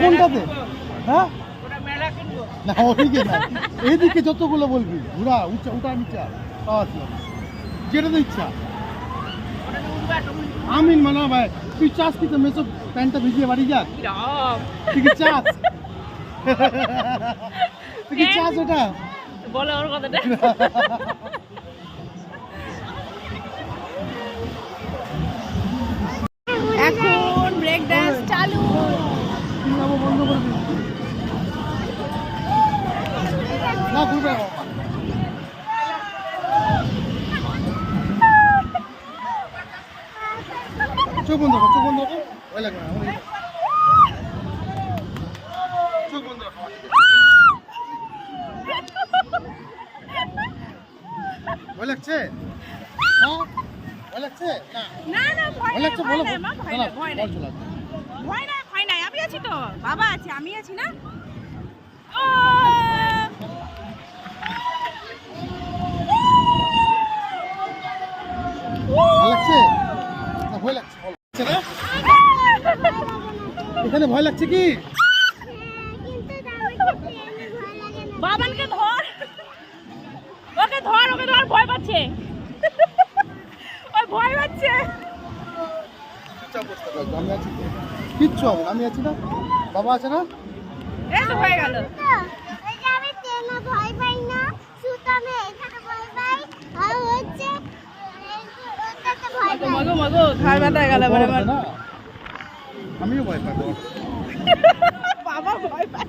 কোনটাতে? হ্যাঁ? না ওইদিকে না। এইদিকে যতগুলো বলবি। ঘুরা উঁচা উঠা নিচা আচ্ছা যেটা তো ইচ্ছা। আমিন মানা ভাই। তুই চাস কি তো মেসো প্যান্টটা ভিজিয়ে বাড়ি যাক তুই কি চাস? তুই কি চাস ওটা? বলে ওর কথাটা। ঘুরবে। না। চোখ বন্ধ কর চোখ বন্ধ কর ভয় লাগবে না চোখ বন্ধ কর ভয় লাগছে? হ্যাঁ? ভয় লাগছে? না। না না ভয় লাগছে? বলো ভয় না, ভয় আসবে। ভয় নাই ভয় নাই আমি আছি তো বাবা আছে আমি আছি না। ও ভয় লাগছে না ভয় লাগছে বল লাগছে না এখানে ভয় লাগছে কি? বাবানকে ধর। ওকে ধর ওকে ধর ভয় পাচ্ছে। ওই ভয় পাচ্ছে। আমি আছি কিচ্ছু হবে না, আমি আছি না। বাবা আছে না? এই তো হয়ে গেল। আমি ট্রেনে ভয় পাই না শুধু এখানে ভয় পাই আর হচ্ছে ওটাতে ভয় পাই মগো মগো খাওয়া ব্যথা গেল বড় আমিও ভয় পাবো। বাবা ভয় পায়